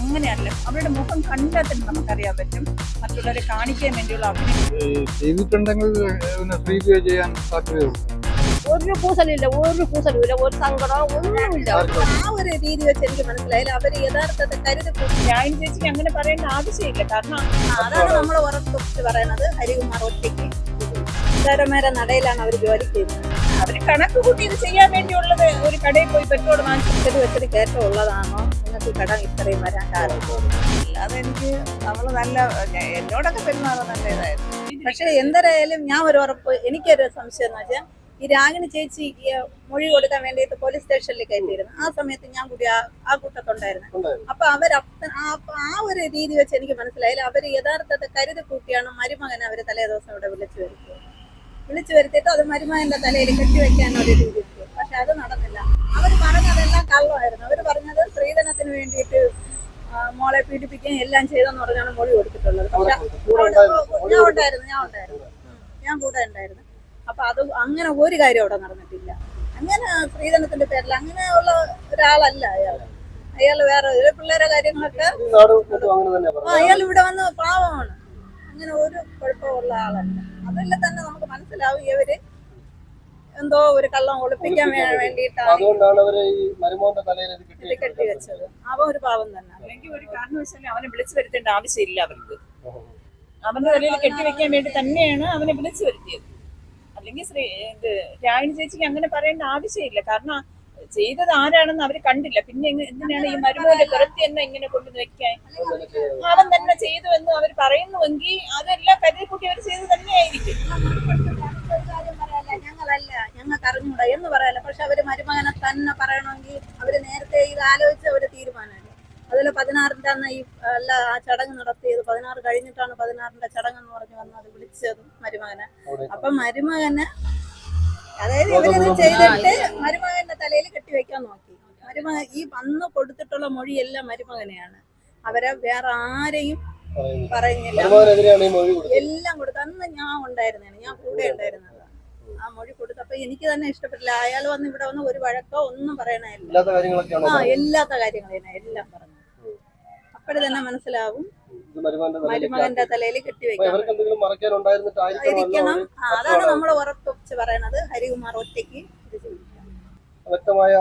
അങ്ങനെയല്ല. അവരുടെ മുഖം കണ്ടാൽ തന്നെ നമുക്കറിയാൻ പറ്റും. മറ്റുള്ളവരെ കാണിക്കാൻ വേണ്ടിയുള്ള ചെയ്തിട്ടുണ്ടെങ്കിൽ ചെയ്യാൻ സാധ്യതയുണ്ട്? ഒരു കൂസലില്ല ഒരു കൂസലുമില്ല ഒരു സങ്കടം ഒന്നുമില്ല. ആ ഒരു രീതി വെച്ച് എനിക്ക് മനസ്സിലായില്ല. അവർ യഥാർത്ഥത്തെ കരുതി. ഞാൻ ചേച്ചിക്ക് അങ്ങനെ പറയേണ്ട ആവശ്യമില്ല. കാരണം അതാണ് നമ്മൾ ഉറപ്പിച്ച് പറയുന്നത്. ഹരികുമാർ ഒറ്റയ്ക്ക്. ഉത്തരമേര നടയിലാണ് അവർ ജോലി ചെയ്യുന്നത്. അവർ കണക്ക് കൂട്ടി ഇത് ചെയ്യാൻ വേണ്ടിയുള്ളത് ഒരു കടയിൽ പോയി പെട്രോൾ വാങ്ങിച്ചു ഇത് വെച്ചിട്ട് കയറ്റം ഉള്ളതാണോ? നിങ്ങൾക്ക് കടം ഇത്രയും വരാൻ കാരണം. എനിക്ക് അവൾ നല്ല എന്നോടൊക്കെ പെരുമാറുക നല്ല ഇതായിരുന്നു പക്ഷെ എന്തരായാലും ഞാൻ ഒരു ഉറപ്പ് എനിക്കൊരു സംശയം എന്ന് വെച്ചാൽ ഈ രാഗിണി ചേച്ചി ഈ മൊഴി കൊടുക്കാൻ വേണ്ടിയിട്ട് പോലീസ് സ്റ്റേഷനിൽ കയറ്റിയിരുന്നു. ആ സമയത്ത് ഞാൻ കൂടി ആ ആ കൂട്ടത്തുണ്ടായിരുന്നു അപ്പൊ അവർ ആ ഒരു രീതി വെച്ച് എനിക്ക് മനസ്സിലായില്ല. അവർ യഥാർത്ഥത്തെ കരുതി കൂട്ടിയാണ് മരുമകനെ അവർ തലേ ദിവസം ഇവിടെ വിളിച്ചു വരുത്തിയത്. വിളിച്ചു വരുത്തിയിട്ട് അത് മരുമകന്റെ തലയിൽ കെട്ടിവെക്കാൻ ഒരു രീതി. പക്ഷെ അത് നടന്നില്ല അവർ പറഞ്ഞതെല്ലാം കള്ളമായിരുന്നു അവർ പറഞ്ഞത് സ്ത്രീധനത്തിന് വേണ്ടിയിട്ട് മോളെ പീഡിപ്പിക്കുകയും എല്ലാം ചെയ്തെന്ന് പറഞ്ഞാണ് മൊഴി കൊടുത്തിട്ടുള്ളത്. പക്ഷെ ഞാൻ ഉണ്ടായിരുന്നു. ഞാൻ ഉണ്ടായിരുന്നു ഞാൻ കൂടെ ഉണ്ടായിരുന്നു. അപ്പൊ അത് അങ്ങനെ ഒരു കാര്യം അവിടെ നടന്നിട്ടില്ല. അങ്ങനെ സ്ത്രീധനത്തിന്റെ പേരിൽ അങ്ങനെ ഉള്ള ഒരാളല്ല അയാൾ. അയാൾ വേറെ ഒരു പിള്ളേരെ കാര്യങ്ങളൊക്കെ അയാൾ ഇവിടെ വന്ന് പാവമാണ്. അങ്ങനെ ഒരു കുഴപ്പമുള്ള ആളല്ല. അതല്ല തന്നെ നമുക്ക് മനസ്സിലാവും ഇവർ എന്തോ ഒരു കള്ളം ഒളിപ്പിക്കാൻ വേണ്ടിട്ടാണ് വേണ്ടിയിട്ടാണ് ഇത് കെട്ടി വെച്ചത്. അവൻ ഒരു പാവം തന്നെ. അല്ലെങ്കിൽ ഒരു കാരണവശാലും അവനെ വിളിച്ചു വരുത്തേണ്ട ആവശ്യമില്ല അവർക്ക്. അവന്റെ തലയിൽ കെട്ടിവെക്കാൻ വേണ്ടി തന്നെയാണ് അവനെ വിളിച്ചു വരുത്തിയത്. അല്ലെങ്കിൽ ശ്രീ ഇത് രായണി ചേച്ചിക്ക് അങ്ങനെ പറയേണ്ട ആവശ്യമില്ല. കാരണം ചെയ്തത് ആരാണെന്ന് അവർ കണ്ടില്ല. പിന്നെ എന്തിനാണ് ഈ മരുമോന്റെ പുറത്ത് തന്നെ ഇങ്ങനെ കൊണ്ടുവന്ന് വെക്കാൻ? അവൻ തന്നെ ചെയ്തു എന്ന് അവർ പറയുന്നുവെങ്കിൽ അതെല്ലാം കരുതിക്കൂട്ടി അവർ ചെയ്തു തന്നെയായിരിക്കും ഒരു കാര്യം പറയാല്ല ഞങ്ങളല്ല ഞങ്ങൾക്ക് അറിഞ്ഞൂടാ എന്ന് പറയാല്ല പക്ഷെ അവർ മരുമകനെ തന്നെ പറയണമെങ്കിൽ അവർ നേരത്തെ ഇത് ആലോചിച്ച് അവർ തീരുമാനമായി അതിൽ പതിനാറിന്റെ അന്ന് ഈ അല്ല ആ ചടങ്ങ് നടത്തിയത് പതിനാറ് കഴിഞ്ഞിട്ടാണ് പതിനാറിന്റെ ചടങ്ങ് എന്ന് പറഞ്ഞു അത് വിളിച്ചത് മരുമകനെ. അപ്പൊ മരുമകനെ അതായത് ഇവരിത് ചെയ്തിട്ട് മരുമകന്റെ തലയിൽ കെട്ടിവെക്കാൻ നോക്കി. മരുമകൻ ഈ വന്ന് കൊടുത്തിട്ടുള്ള മൊഴിയെല്ലാം മരുമകനെയാണ്. അവരെ വേറെ ആരെയും പറയുന്നില്ല. എല്ലാം കൊടുത്തു അന്ന് ഞാൻ ഉണ്ടായിരുന്നേനെ ഞാൻ കൂടെ ഉണ്ടായിരുന്നതാ ആ മൊഴി കൊടുത്തപ്പോ എനിക്ക് തന്നെ ഇഷ്ടപ്പെട്ടില്ല. അയാൾ വന്ന് ഇവിടെ വന്ന് ഒരു വഴക്കോ ഒന്നും പറയണല്ല ആ എല്ലാത്ത കാര്യങ്ങളും എല്ലാം പറഞ്ഞു. അപ്പോഴേ തന്നെ മനസ്സിലാവും. മരുമകന്റെ തലയിൽ കെട്ടിവെക്കണം ഇരിക്കണം. അതാണ് നമ്മൾ ഉറപ്പിച്ച് പറയണത്. ഹരികുമാർ ഒറ്റയ്ക്ക് വ്യക്തമായ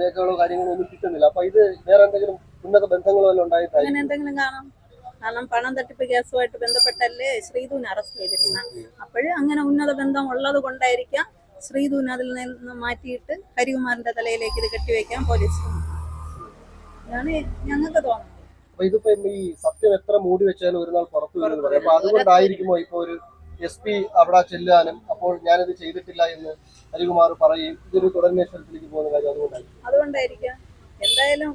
രേഖകളോ കാര്യങ്ങളോ ഒന്നും കിട്ടുന്നില്ല. അപ്പൊ ഇത് വേറെ എന്തെങ്കിലും ഉന്നത ബന്ധങ്ങളോ എല്ലാം അങ്ങനെ എന്തെങ്കിലും കാണാം. കാരണം പണം തട്ടിപ്പ് കേസുമായിട്ട് ബന്ധപ്പെട്ടല്ലേ ശ്രീധുവിനെ അറസ്റ്റ് ചെയ്തിരുന്നത്. അപ്പോഴും അങ്ങനെ ഉന്നത ബന്ധം ഉള്ളത് കൊണ്ടായിരിക്കാം ശ്രീധുവിനെ അതിൽ നിന്ന് മാറ്റിയിട്ട് ഹരികുമാറിന്റെ തലയിലേക്ക് ഇത് കെട്ടിവെക്കാൻ പോലീസ് ഇതാണ് ഞങ്ങൾക്ക് തോന്നുന്നത്. ഇതിപ്പോ ഈ സത്യം എത്ര മൂടി വെച്ചാലും ഒരു നാൾ പുറത്തു വരുമെന്ന് പറയും. അപ്പൊ അതുകൊണ്ടായിരിക്കുമോ ഇപ്പൊ ഒരു എസ് പി അവിടെ ചെല്ലാനും അപ്പോൾ ഞാനിത് ചെയ്തിട്ടില്ല എന്ന് ഹരികുമാർ പറയും? ഇതൊരു പോകുന്ന കാര്യം അതുകൊണ്ടായിരിക്കും. അതുകൊണ്ടായിരിക്കാം. എന്തായാലും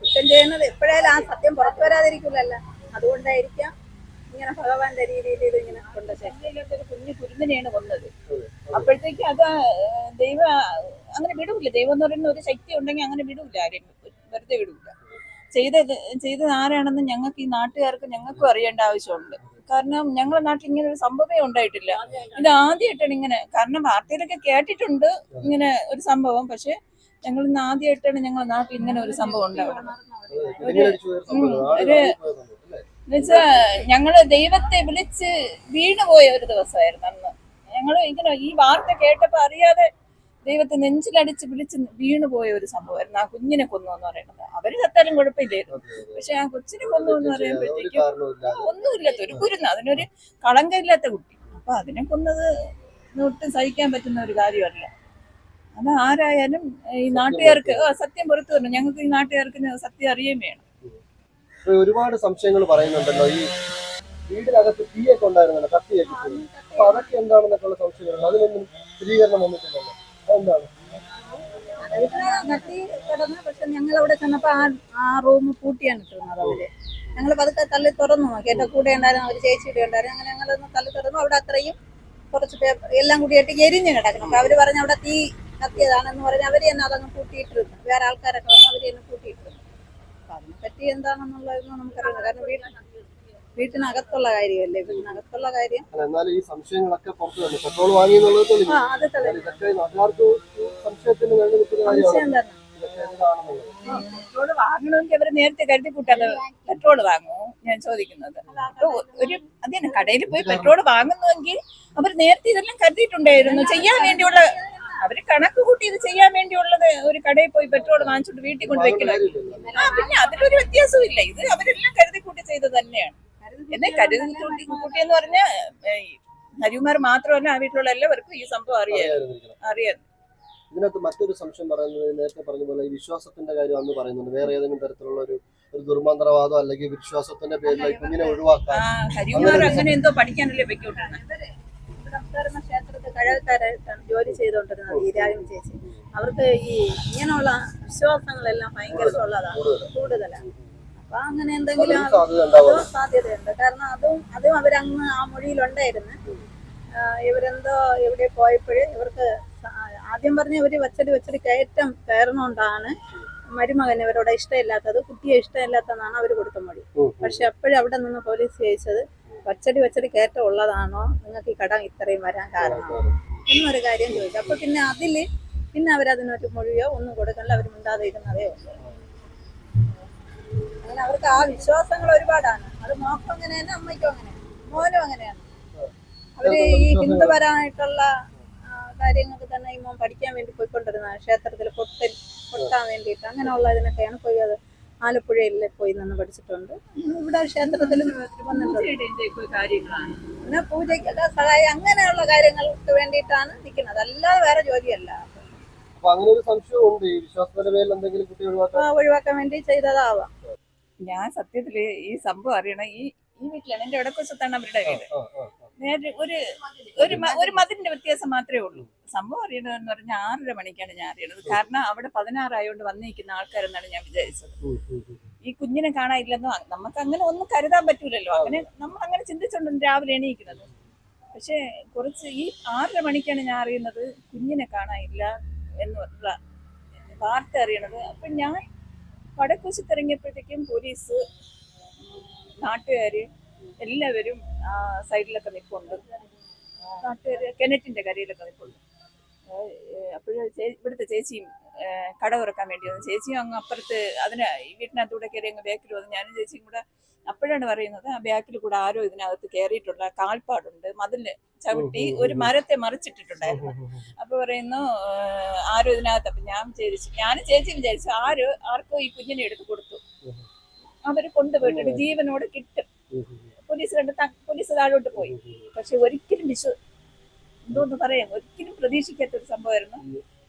കുറ്റം ചെയ്യുന്നത് എപ്പോഴായാലും ആ സത്യം പുറത്തു വരാതിരിക്കില്ലല്ലോ. അതുകൊണ്ടായിരിക്കാം ഇങ്ങനെ ഭഗവാന്റെ രീതിയിൽ ഇത് ഇങ്ങനെ കൊണ്ടുവച്ചേ ഒരു കുഞ്ഞു കുരുന്നിനെയാണ് കൊന്നത്. അപ്പോഴത്തേക്ക് അത് ദൈവ അങ്ങനെ വിടൂല. ദൈവം എന്ന് പറയുന്ന ഒരു ശക്തി ഉണ്ടെങ്കിൽ അങ്ങനെ വിടൂല ആരെയും. വെറുതെ വിടൂല. ചെയ്തത് ചെയ്തത് ആരാണെന്ന് ഞങ്ങൾക്ക് ഈ നാട്ടുകാർക്ക് ഞങ്ങൾക്കും അറിയേണ്ട ആവശ്യമുണ്ട്. കാരണം ഞങ്ങളുടെ നാട്ടിൽ ഇങ്ങനെ ഒരു സംഭവമേ ഉണ്ടായിട്ടില്ല. ഇത് ആദ്യമായിട്ടാണ് ഇങ്ങനെ. കാരണം വാർത്തയിലൊക്കെ കേട്ടിട്ടുണ്ട് ഇങ്ങനെ ഒരു സംഭവം. പക്ഷെ ഞങ്ങൾ ഇന്ന് ആദ്യമായിട്ടാണ് ഞങ്ങളുടെ നാട്ടിൽ ഇങ്ങനെ ഒരു സംഭവം ഉണ്ടാവുന്നത്. ഒരു. ഒരു- ഇറങ്ങി പോയ എന്നുവെച്ചാ ഞങ്ങൾ ദൈവത്തെ വിളിച്ച് വീണുപോയ ഒരു ദിവസമായിരുന്നു അന്ന്. ഞങ്ങൾ ഇങ്ങനെ ഈ വാർത്ത കേട്ടപ്പോ അറിയാതെ ദൈവത്തെ നെഞ്ചിലടിച്ച് വിളിച്ച് വീണുപോയ ഒരു സംഭവമായിരുന്നു. ആ കുഞ്ഞിനെ കൊന്നു എന്ന് പറയുന്നത്. അവർ ചത്താലും കുഴപ്പമില്ലായിരുന്നു. പക്ഷെ ആ കൊച്ചിനെ കൊന്നു എന്ന് പറയുമ്പോഴത്തേക്കും ഒന്നുമില്ലാത്ത ഒരു കുരുന്ന് അതിനൊരു കളങ്കമില്ലാത്ത കുട്ടി. അപ്പൊ അതിനെ കൊന്നത് ഒട്ടും സഹിക്കാൻ പറ്റുന്ന ഒരു കാര്യമല്ല. അത് ആരായാലും ഈ നാട്ടുകാർക്ക് സത്യം പുറത്തു വരണം. ഞങ്ങൾക്ക് ഈ നാട്ടുകാർക്ക് സത്യം അറിയുകയും വേണം. ഒരുപാട് സംശയങ്ങൾ പറയുന്നുണ്ടല്ലോ. ഈ വീടിനകത്ത് തീയൊക്കെ ഉണ്ടായിരുന്നല്ലോ കത്തിയൊക്കെ പോയി അപ്പൊ അതൊക്കെ എന്താണെന്നൊക്കെയുള്ള സംശയങ്ങളുണ്ട് അതിനൊന്നും സ്ഥിരീകരണം വന്നിട്ടില്ലല്ലോ. അതെന്താണ്? കത്തി കിടന്ന് പക്ഷെ ഞങ്ങൾ അവിടെ ചെന്നപ്പോ ആ ആ റൂം പൂട്ടിയാണ് ഇട്ടിരുന്നത് അവർ. ഞങ്ങൾ പതുക്കെ തള്ളി തുറന്നു. നോക്കി എന്റെ കൂടെ ഉണ്ടായിരുന്നു. ഒരു ചേച്ചിയുടെ ഉണ്ടായിരുന്നു. അങ്ങനെ ഞങ്ങളൊന്ന് തള്ളി തുറന്നു. അവിടെ അത്രയും കുറച്ച് പേപ്പർ എല്ലാം കൂടിയിട്ട് എരിഞ്ഞ് കിടക്കണം അപ്പൊ അവർ പറഞ്ഞ അവിടെ തീ കത്തിയതാണെന്ന് പറഞ്ഞ് അവർ തന്നെ അതങ്ങ് കൂട്ടിയിട്ടിരുന്നു വേറെ ആൾക്കാരൊക്കെ വന്ന് അവർ തന്നെ പൂട്ടിയിട്ടിരുന്നു. അപ്പൊ എന്താണെന്നുള്ളതെന്ന് നമുക്കറിയില്ല. കാരണം വീട്ടിൽ വീട്ടിനകത്തുള്ള കാര്യമല്ലേ? വീട്ടിനകത്തുള്ള കാര്യം എന്നാലും ഈ സംശയങ്ങളൊക്കെ പുറത്തു പെട്രോൾ വാങ്ങി സംശയം തന്നെ. പെട്രോൾ വാങ്ങണമെങ്കിൽ അവർ നേരത്തെ കരുതി കൂട്ടാതെ പെട്രോൾ വാങ്ങുമോ ഞാൻ ചോദിക്കുന്നത്. ഒരു അതിന് കടയിൽ പോയി പെട്രോൾ വാങ്ങുന്നുവെങ്കിൽ അവർ നേരത്തെ ഇതെല്ലാം കരുതിയിട്ടുണ്ടായിരുന്നു. ചെയ്യാൻ വേണ്ടിയുള്ള അവർ കണക്ക് കൂട്ടി ഇത് ചെയ്യാൻ വേണ്ടിയുള്ളത് ഒരു കടയിൽ പോയി പെട്രോൾ വാങ്ങിച്ചിട്ട് വീട്ടിൽ കൊണ്ട് വെക്കണം ആ പിന്നെ അതിലൊരു വ്യത്യാസവും ഇല്ല ഇത് അവരെല്ലാം കരുതി കൂട്ടി ചെയ്തത് തന്നെയാണ്. എന്നെ കരുതി കൂട്ടി കൂട്ടി എന്ന് പറഞ്ഞ ഹരികുമാർ മാത്രമല്ല ആ വീട്ടിലുള്ള എല്ലാവർക്കും ഈ സംഭവം അറിയാം. അറിയാം. ഇതിനകത്ത് മറ്റൊരു സംശയം പറയുന്നത് നേരത്തെ പറഞ്ഞ പോലെ ഈ വിശ്വാസത്തിന്റെ കാര്യം അന്ന് പറയുന്നുണ്ട്. വേറെ ഏതെങ്കിലും തരത്തിലുള്ള ഒരു ഒരു ദുർമന്ത്രവാദം അല്ലെങ്കിൽ വിശ്വാസത്തിന്റെ പേരിൽ കുഞ്ഞിനെ ആ ഒഴിവാക്കാൻ അങ്ങനെ എന്തോ പഠിക്കാനല്ലേ വെക്കോട്ടാണ് ക്ഷേത്രത്തിൽ കഴകക്കാരായിട്ടാണ് ജോലി ചെയ്തുകൊണ്ടിരുന്നത് ഈ രാഗിണി ചേച്ചി അവർക്ക് ഈ ഇങ്ങനെയുള്ള വിശ്വാസങ്ങളെല്ലാം ഭയങ്കര ഉള്ളതാണ് കൂടുതലാണ് അപ്പൊ അങ്ങനെ എന്തെങ്കിലും സാധ്യതയുണ്ട് കാരണം അതും അതും അവരങ്ങ് ആ മൊഴിയിലുണ്ടായിരുന്നു ഇവരെന്തോ എവിടെ പോയപ്പോഴ് ഇവർക്ക് ആദ്യം പറഞ്ഞ ഇവർ വച്ചടി വച്ചടി കയറ്റം കയറുന്നോണ്ടാണ് മരുമകൻ ഇവരോട് ഇഷ്ടമില്ലാത്തത് കുട്ടിയെ ഇഷ്ടമില്ലാത്തതാണ് അവർ കൊടുത്ത മൊഴി. പക്ഷെ അപ്പോഴും അവിടെ നിന്ന് പോലീസ് ചോദിച്ചത് വച്ചടി പച്ചടി കയറ്റം ഉള്ളതാണോ? നിങ്ങൾക്ക് ഈ കടം ഇത്രയും വരാൻ കാരണം. എന്നൊരു കാര്യം ചോദിച്ചു. അപ്പൊ പിന്നെ അതിൽ പിന്നെ അവരതിനൊരു മൊഴിയോ ഒന്നും കൊടുക്കണ്ട അവർ മിണ്ടാതെ ഇരുന്നതേ ഉള്ളൂ. അങ്ങനെ അവർക്ക് ആ വിശ്വാസങ്ങൾ ഒരുപാടാണ്. അത് മോക്കും അങ്ങനെ തന്നെ അമ്മയ്ക്കും അങ്ങനെ മോനും അങ്ങനെയാണ്. അവർ ഈ ഹിന്ദുപരമായിട്ടുള്ള കാര്യങ്ങൾക്ക് തന്നെ ഈ മോൻ പഠിക്കാൻ വേണ്ടി പോയിക്കൊണ്ടിരുന്ന ക്ഷേത്രത്തിൽ പൊട്ടൽ പൊട്ടാൻ വേണ്ടിയിട്ട് അങ്ങനെയുള്ള ഇതിനൊക്കെയാണ് പോയി അത് ആലപ്പുഴയിൽ പോയി നിന്ന് പഠിച്ചിട്ടുണ്ട്. ഇവിടെ ക്ഷേത്രത്തിലും പിന്നെ പൂജയ്ക്കൊക്കെ സഹായം അങ്ങനെയുള്ള കാര്യങ്ങൾക്ക് വേണ്ടിയിട്ടാണ് നിൽക്കുന്നത്. അല്ലാതെ വേറെ ജോലിയല്ല. അങ്ങനെ ഒരു സംശയം ഉണ്ട്. ഈ എന്തെങ്കിലും കുട്ടി ഒഴിവാക്കാൻ? ആ, ഒഴിവാക്കാൻ വേണ്ടി ചെയ്തതാവാം. ഞാൻ സത്യത്തിൽ ഈ സംഭവം അറിയണം. ഈ ഈ വീട്ടിലാണ്. എന്റെ ഇടക്കൊച്ചത്താണ് അവരുടെ വീട്. നേരെ ഒരു ഒരു ഒരു മതിലിന്റെ വ്യത്യാസം മാത്രമേ ഉള്ളൂ. സംഭവം അറിയണമെന്ന് പറഞ്ഞാൽ ആറര മണിക്കാണ് ഞാൻ അറിയണത്. കാരണം അവിടെ പതിനാറായോണ്ട് വന്നിരിക്കുന്ന ആൾക്കാരെന്നാണ് ഞാൻ വിചാരിച്ചത്. ഈ കുഞ്ഞിനെ കാണാനില്ലെന്നോ നമുക്ക് അങ്ങനെ ഒന്നും കരുതാൻ പറ്റൂലല്ലോ. അങ്ങനെ നമ്മൾ അങ്ങനെ ചിന്തിച്ചോണ്ടും രാവിലെ എണീക്കുന്നത്. പക്ഷെ കുറച്ച് ഈ ആറര മണിക്കാണ് ഞാൻ അറിയുന്നത് കുഞ്ഞിനെ കാണാനില്ല എന്നുള്ള വാർത്ത അറിയണത്. അപ്പൊ ഞാൻ വടക്കുവശത്ത് ഇറങ്ങിയപ്പോഴത്തേക്കും പോലീസ് നാട്ടുകാര് എല്ലാവരും ആ സൈഡിലൊക്കെ നിൽപ്പുണ്ട് നാട്ടുകാര് കിണറ്റിന്റെ കരയിലൊക്കെ നിൽപ്പുണ്ട് അപ്പോഴും ഇവിടുത്തെ ചേച്ചിയും കട തുറക്കാൻ വേണ്ടി വന്നു. ചേച്ചിയും അങ്ങ് അപ്പുറത്ത് അതിന് ഈ വീട്ടിനകത്തൂടെ കയറി അങ്ങ് ബാക്കിൽ വന്നു. ഞാനും ചേച്ചിയും കൂടെ അപ്പോഴാണ് പറയുന്നത് ആ ബാക്കിൽ കൂടെ ആരോ ഇതിനകത്ത് കയറിയിട്ടുള്ള കാൽപ്പാടുണ്ട്. മതിൽ ചവിട്ടി ഒരു മരത്തെ മറിച്ചിട്ടിട്ടുണ്ടായിരുന്നു. അപ്പൊ പറയുന്നു ആരോ ഇതിനകത്ത്. അപ്പൊ ഞാൻ ചേച്ചി ഞാനും ചേച്ചി വിചാരിച്ചു ആരോ ആർക്കോ ഈ കുഞ്ഞിനെ എടുത്ത് കൊടുത്തു. അവർ കൊണ്ടുപോയിട്ട് ജീവനോട് കിട്ടും. പോലീസ് കണ്ട് പോലീസ് താഴോട്ട് പോയി. പക്ഷെ ഒരിക്കലും വിശ്വ എന്തോന്ന് പറയാം? ഒരിക്കലും പ്രതീക്ഷിക്കാത്ത ഒരു സംഭവമായിരുന്നു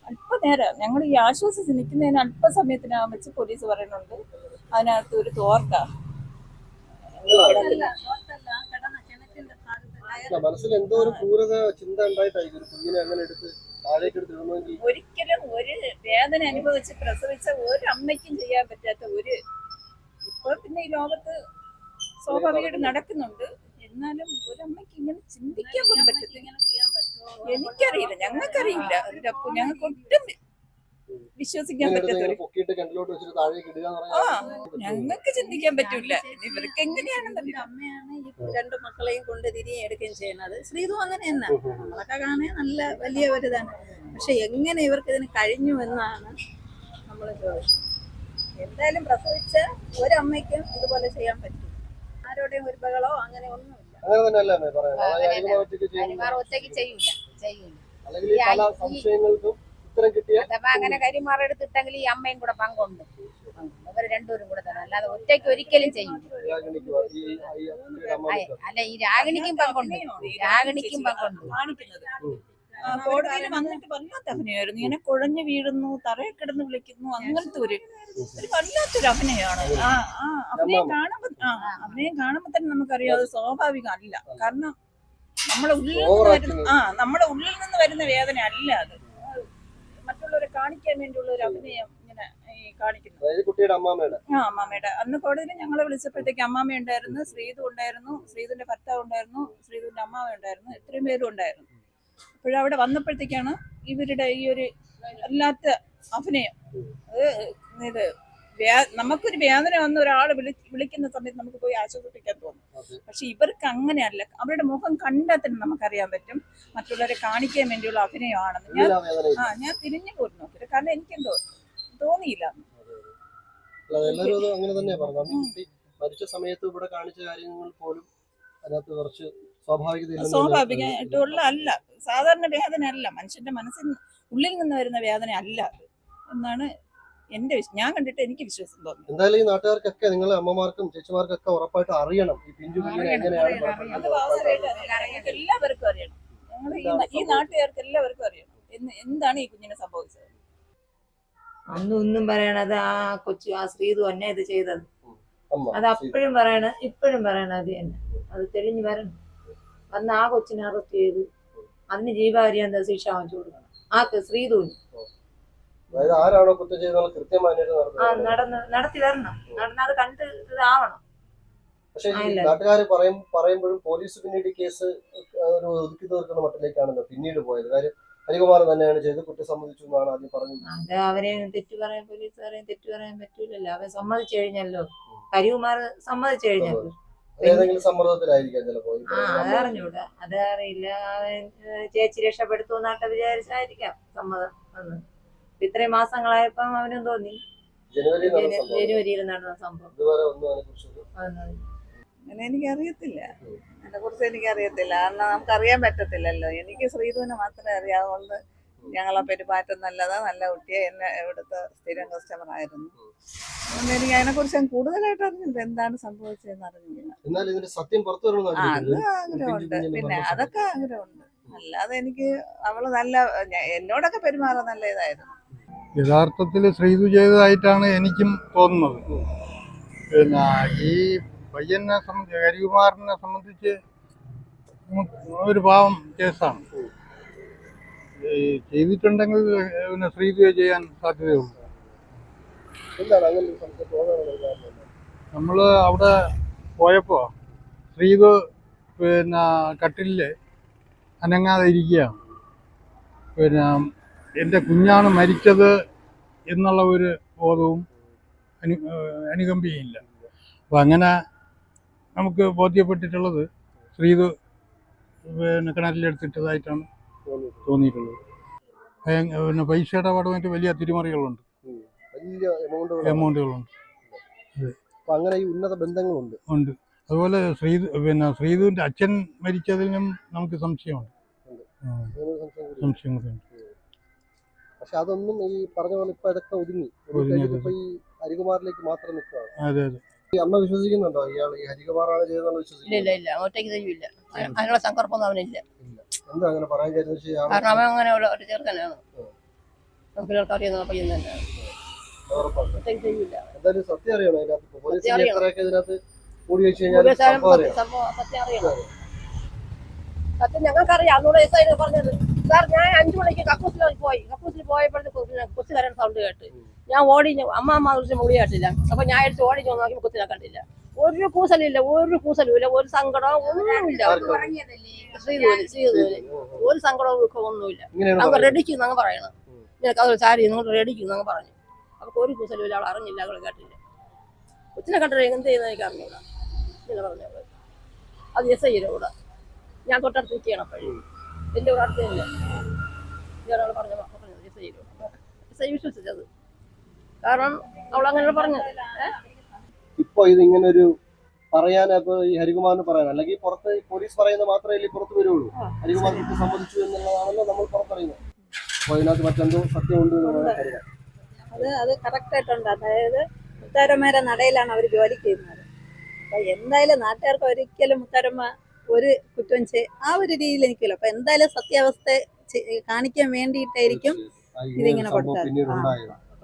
അല്പനേരം ഞങ്ങൾ ഈ ആശ്വാസിച്ച് നിൽക്കുന്നതിന് അല്പസമയത്തിനകം വെച്ച് പോലീസ് പറയുന്നുണ്ട്. അതിനകത്ത് ഒരു തോർക്ക. മനസ്സിൽ എന്തോ ഒരു ക്രൂരത ചിന്ത ഉണ്ടായിട്ടായിരിക്കും ഒരു കുഞ്ഞിനെ അങ്ങനെ എടുത്ത് ഒരിക്കലും ഒരു വേദന അനുഭവിച്ച് പ്രസവിച്ച ഒരു അമ്മയ്ക്കും ചെയ്യാൻ പറ്റാത്ത ഒരു ഇപ്പൊ പിന്നെ ഈ ലോകത്ത് സ്വാഭാവികമായിട്ട് നടക്കുന്നുണ്ട്. എന്നാലും ഒരു അമ്മയ്ക്ക് ഇങ്ങനെ ചിന്തിക്കാൻ പോലും പറ്റത്തില്ല? എനിക്കറിയില്ല. ഞങ്ങൾക്കറിയില്ല. അപ്പൊ ഞങ്ങൾക്ക് ഒട്ടും വിശ്വസിക്കാൻ പറ്റത്തില്ല. എന്ന് ആ ഞങ്ങൾക്ക് ചിന്തിക്കാൻ പറ്റൂല. ഇവർക്ക് എങ്ങനെയാണെന്ന് അമ്മയാണ് ഈ രണ്ടു മക്കളെയും കൊണ്ട് തിരികെ എടുക്കുകയും ചെയ്യുന്നത്. ശ്രീതു അങ്ങനെ തന്നെ. നമ്മളൊക്കെ കാണാൻ നല്ല വലിയ ഒരു ഇതാണ്. പക്ഷെ എങ്ങനെ ഇവർക്ക് ഇതിന് കഴിഞ്ഞു എന്നാണ് നമ്മൾ ചോദിച്ചത്. എന്തായാലും പ്രസവിച്ച ഒരമ്മയ്ക്കും ഇതുപോലെ ചെയ്യാൻ പറ്റും. ആരോടെയും ഒരു ബഹളോ അങ്ങനെ ഒന്നുമില്ല. കരിമാർ ഒറ്റയ്ക്ക് ചെയ്യൂല ചെയ്യൂല അല്ലെങ്കിൽ പല സംശയങ്ങൾക്കും ഉത്തരം കിട്ടിയ അഥവാ അങ്ങനെ കരിമാർ എടുത്തിട്ടെങ്കിൽ ഈ അമ്മയും കൂടെ പങ്കുണ്ട്. ഇവർ രണ്ടുപേരും കൂടെ തന്നെ. അല്ലാതെ ഒറ്റയ്ക്ക് ഒരിക്കലും ചെയ്യും രാഗിണിക്ക് ഈ ഈ കുട്ടിയുടെ അമ്മ അല്ല ഈ രാഗിണിക്കും പങ്കുണ്ട്. രാഗിണിക്കും പങ്കുണ്ട്. കോടതിയിൽ വന്നിട്ട് വല്ലാത്ത അഭിനയമായിരുന്നു. ഇങ്ങനെ കുഴഞ്ഞു വീഴുന്നു തറയെ കിടന്ന് വിളിക്കുന്നു അങ്ങനത്തെ ഒരു ഒരു വല്ലാത്തൊരു അഭിനയമാണ്. ആ ആ അഭിനയം കാണുമ്പോ ആ അഭിനയം കാണുമ്പോ തന്നെ നമുക്കറിയാം അത് സ്വാഭാവികമല്ല. കാരണം നമ്മളെ ഉള്ളിൽ നിന്ന് വരുന്ന ആ നമ്മളെ ഉള്ളിൽ നിന്ന് വരുന്ന വേദന അല്ല അത്. മറ്റുള്ളവരെ കാണിക്കാൻ വേണ്ടിയുള്ള ഒരു അഭിനയം ഇങ്ങനെ കാണിക്കുന്നത് ആ അമ്മാമ്മയുടെ അന്ന് കോടതിയിൽ ഞങ്ങളെ വിളിച്ചപ്പോഴത്തേക്ക് അമ്മാമ്മ ഉണ്ടായിരുന്നു ശ്രീതു ഉണ്ടായിരുന്നു ശ്രീതുവിന്റെ ഭർത്താവ് ഉണ്ടായിരുന്നു ശ്രീതുവിന്റെ അമ്മാവ ഉണ്ടായിരുന്നു ഇത്രയും പേരും ഉണ്ടായിരുന്നു. അപ്പോഴവിടെ വന്നപ്പോഴത്തേക്കാണ് ഇവരുടെ ഈ ഒരു അല്ലാത്ത അഭിനയം. അത് ഇത് നമുക്കൊരു വേദന വന്ന ഒരാൾ വിളി വിളിക്കുന്ന സമയത്ത് നമുക്ക് പോയി ആശ്വസിപ്പിക്കാൻ തോന്നും. പക്ഷെ ഇവർക്ക് അങ്ങനെയല്ല അവരുടെ മുഖം കണ്ടാൽ തന്നെ നമുക്കറിയാൻ പറ്റും. മറ്റുള്ളവരെ കാണിക്കാൻ വേണ്ടിയുള്ള അഭിനയമാണെന്ന്. ഞാൻ ആ ഞാൻ തിരിഞ്ഞു പോലും നോക്കില്ല കാരണം എനിക്കെന്തോ തോന്നിയില്ല. അങ്ങനെ തന്നെയാ പറഞ്ഞത്. മരിച്ച സമയത്ത് ഇവിടെ കാണിച്ച കാര്യങ്ങൾ പോലും അതിനകത്ത് കുറച്ച് സ്വാഭാവികമായിട്ടുള്ള അല്ല. സാധാരണ വേദന അല്ല മനുഷ്യന്റെ മനസ്സിൽ ഉള്ളിൽ നിന്ന് വരുന്ന വേദന അല്ല എന്നാണ് എന്റെ ഞാൻ കണ്ടിട്ട് എനിക്ക് വിശ്വാസം തോന്നുന്നു എന്തായാലും ഈ നാട്ടുകാർക്കൊക്കെ നിങ്ങളെ അമ്മമാർക്കും ചേച്ചിമാർക്കൊക്കെ ഉറപ്പായിട്ട് അറിയണം. ഈ പിഞ്ചു കുഞ്ഞിനെ അറിയണം, എങ്ങനെയാണ് എല്ലാവർക്കും അറിയണം. ഞങ്ങൾ ഈ ഈ നാട്ടുകാർക്ക് എല്ലാവർക്കും അറിയണം. എന്താണ് ഈ കുഞ്ഞിനെ സംഭവിച്ചത്? അന്ന് ഒന്നും പറയണത് ആ കൊച്ചു ആ ശ്രീതു തന്നെ ഇത് ചെയ്തത്. അമ്മ അത് അപ്പോഴും പറയണ ഇപ്പോഴും പറയണ അത് തന്നെ. അത് തെളിഞ്ഞു വരണം. അന്ന് ആ കൊച്ചിനെ അറസ്റ്റ് ചെയ്ത് അതിന് എന്താ ശിക്ഷ വാങ്ങിച്ചു കൊടുക്കണം. ആ ശ്രീധൂന് ആരാണോ കുറ്റം ചെയ്തെന്നുള്ള കൃത്യമായ അന്വേഷണം ആ നടത്തുന്നത് നടന്ന് നടത്തി വരണം. നടന്ന് അത് കണ്ട് ഇതാവണം പക്ഷേ. നാട്ടുകാർ പറയും പറയുമ്പോഴും പോലീസ് പിന്നീട് കേസ് ഒരു ഒതുക്കി തീർക്കുന്ന മട്ടിലേക്കാണല്ലോ പിന്നീട് പോയത്. കാര്യം ഹരികുമാർ തന്നെയാണ് ചെയ്ത് കുറ്റം സമ്മതിച്ചു എന്നാണ് ആദ്യം പറഞ്ഞത്. അത് അവരെയും തെറ്റു പറയാൻ പോലീസുകാരെയും തെറ്റു പറയാൻ പറ്റൂലല്ലോ. അവൻ സമ്മതിച്ചു കഴിഞ്ഞല്ലോ. കരികുമാർ സമ്മതിച്ചു കഴിഞ്ഞല്ലോ. ഏതെങ്കിലും സമ്മർദ്ദത്തിലായിരിക്കാം ചിലപ്പോ. ആ. അതറിഞ്ഞൂടാ. ചേച്ചി രക്ഷപ്പെടുത്തുന്നാട്ട് വിചാരിച്ചായിരിക്കാം സമ്മതം ഇത്രയും മാസങ്ങളായപ്പം അവനും തോന്നി. ജനുവരി നടന്ന സംഭവം. ജനുവരിയിൽ നടന്ന സംഭവം. അങ്ങനെ എനിക്കറിയത്തില്ല. അതിനെ കുറിച്ച് എനിക്കറിയത്തില്ല. കാരണം നമുക്ക് അറിയാൻ പറ്റത്തില്ലല്ലോ. എനിക്ക് ശ്രീധുവിനെ മാത്രമേ അറിയാവുള്ളൂ. ഞങ്ങളെ പെരുമാറ്റം നല്ലതാ നല്ല കുട്ടിയെ എന്നെ ഇവിടുത്തെ സ്ഥിരം കസ്റ്റമർ ആയിരുന്നു. അതുകൊണ്ട് എനിക്ക് അതിനെ കുറിച്ച് കൂടുതലായിട്ട് അറിഞ്ഞില്ല. എന്താണ് സംഭവിച്ചതെന്ന് അറിഞ്ഞില്ല. എന്നാൽ ഇതിന്റെ സത്യം പുറത്തു വരണമെന്ന് ആ അത് ആഗ്രഹമുണ്ട്. പിന്നെ. അതൊക്കെ ആഗ്രഹമുണ്ട്. അല്ലാതെ എനിക്ക് അവൾ നല്ല എന്നോടൊക്കെ പെരുമാറാൻ നല്ല ഇതായിരുന്നു. യഥാർത്ഥത്തിൽ ശ്രീതു ചെയ്തതായിട്ടാണ് എനിക്കും തോന്നുന്നത്. പിന്നെ ഈ പയ്യനെ സംബന്ധിച്ച് ഹരികുമാറിനെ സംബന്ധിച്ച് നമുക്ക് ഒരു പാവം കേസാണ്. ചെയ്തിട്ടുണ്ടെങ്കിൽ പിന്നെ ശ്രീതുവെ ചെയ്യാൻ സാധ്യതയുള്ളൂ? നമ്മൾ അവിടെ പോയപ്പോൾ ശ്രീതു പിന്നെ കട്ടിലിൽ അനങ്ങാതെ ഇരിക്കുകയാണ്. പിന്നെ എന്റെ കുഞ്ഞാണ് മരിച്ചത് എന്നുള്ള ഒരു ബോധവും അനു അനുകമ്പിയില്ല അപ്പം അങ്ങനെ നമുക്ക് ബോധ്യപ്പെട്ടിട്ടുള്ളത് ശ്രീതു പിന്നെ കിണറ്റിലെടുത്തിട്ടതായിട്ടാണ്. തോന്നിയിട്ടുള്ളത്. പിന്നെ പൈസയുടെ ഇടപാടുമായിട്ട് വലിയ തിരിമറികളുണ്ട്. വലിയ എമൗണ്ട് എമൗണ്ടുകളുണ്ട്. അങ്ങനെ ഈ ഉന്നത ബന്ധങ്ങളുണ്ട്. ഉണ്ട്. അതുപോലെ ശ്രീധു പിന്നെ ശ്രീധുവിന്റെ അച്ഛൻ മരിച്ചതിനും നമുക്ക് സംശയമുണ്ട്. സംശയം കൂടിയുണ്ട് പക്ഷെ അതൊന്നും ഈ പറഞ്ഞ പോലെ ഇപ്പൊ അതൊക്കെ ഒതുങ്ങി. ഇപ്പൊ ഈ ഹരികുമാറിലേക്ക് മാത്രം നിൽക്കുകയാണ്. അതെ അതെ. ഈ അമ്മ വിശ്വസിക്കുന്നുണ്ടോ? ഇയാൾ ഈ ഹരികുമാറാണ് ചെയ്തതെന്ന് ഇല്ല വിശ്വസിക്കുന്നു ഇല്ല ഇല്ല. ഒറ്റയ്ക്ക് ചെയ്യില്ല അതിനുള്ള സങ്കല്പമൊന്നും അവനില്ല. എന്താ അങ്ങനെ പറയാൻ കാര്യം കാരണം അവൻ അങ്ങനെ ഉള്ള ഒരു ചെറുക്കനാണ്. നമുക്ക് എല്ലാവർക്കും അറിയുന്ന പയ്യൻ തന്നെ. ഉറപ്പാണ്. ഒറ്റയ്ക്ക് ചെയ്യില്ല എന്തായാലും സത്യം അറിയണം അതിനകത്ത്. പോലീസിന് അറിയണം. എത്രയൊക്കെ ഇതിനകത്ത് കൂടി വെച്ച് കഴിഞ്ഞാൽ ഉപദേശാലും സംഭവം അറിയാം സംഭവം സത്യം അറിയണം. സത്യം ഞങ്ങൾക്കറിയാം. അന്നോട് എസ് ഐ പറഞ്ഞത്. സാർ ഞാൻ അഞ്ചു മണിക്ക് കക്കൂസിൽ പോയി. കക്കൂസിൽ പോയപ്പോഴത്തെ കരണ്ട സൗണ്ട് കേട്ട്. ഞാൻ ഓടി അമ്മ അമ്മ വിളിച്ച് കേട്ടില്ല അപ്പൊ ഞാൻ എടുത്ത് ഓടി നോക്കി കൊച്ചിനെ കണ്ടില്ല. ഒരു കൂസലില്ല ഒരു കൂസലുമില്ല ഒരു സങ്കടവും ഒന്നുമില്ല. ശ്രീധൂൽ ശ്രീധൂൽ ഒരു സങ്കടവും ദുഃഖവും ഒന്നുമില്ല. അങ്ങ്. റെഡിക്ക് അങ്ങ് പറയണം. നിനക്ക് അതൊരു സാരി നിങ്ങൾ റെഡിക്ക് അങ്ങ് പറഞ്ഞു. അവർക്ക് ഒരു കൂസലുമില്ല അവൾ അറിഞ്ഞില്ല അവൾ കേട്ടില്ല. കൊച്ചിനെ കണ്ടിട്ട് എന്ത് ചെയ്യുന്ന എനിക്ക് അറിഞ്ഞൂടാ. ഇങ്ങനെ പറഞ്ഞവൾ അത് എസ് ഐ കൂടെ. ഞാൻ തൊട്ടടുത്ത് നിൽക്കുകയാണ് അപ്പോഴും. എന്റെ കൂടെ അടുത്തില്ല ഒരാൾ പറഞ്ഞ പറഞ്ഞത് എസ് ഐ എസ് ഐ വിശ്വസിച്ചത്. കാരണം അവൾ അങ്ങനെ പറഞ്ഞത് ഏ? ഇപ്പൊ ഇത് ഇങ്ങനെ ഒരു പറയാൻ ഇപ്പൊ ഈ ഹരികുമാറിന് പറയാൻ അല്ലെങ്കിൽ പുറത്ത് പോലീസ് പറയുന്നത് മാത്രമേ പുറത്ത് വരുള്ളൂ. ഹരികുമാർ കുറ്റം സമ്മതിച്ചു എന്നുള്ളതാണല്ലോ നമ്മൾ പുറത്തറിയുന്നത്. അപ്പൊ അതിനകത്ത് മറ്റെന്തോ സത്യമുണ്ട് അത് അത് കറക്റ്റ് ആയിട്ടുണ്ട്. അതായത് മുത്താരമ്മയുടെ നടയിലാണ് അവർ ജോലി ചെയ്യുന്നത്. അപ്പൊ എന്തായാലും നാട്ടുകാർക്ക് ഒരിക്കലും മുത്താരമ്മ ഒരു കുറ്റം ചെയ് ആ ഒരു രീതിയിൽ എനിക്കില്ല അപ്പൊ എന്തായാലും സത്യാവസ്ഥ കാണിക്കാൻ വേണ്ടിയിട്ടായിരിക്കും ഇതിങ്ങനെ സംഭവം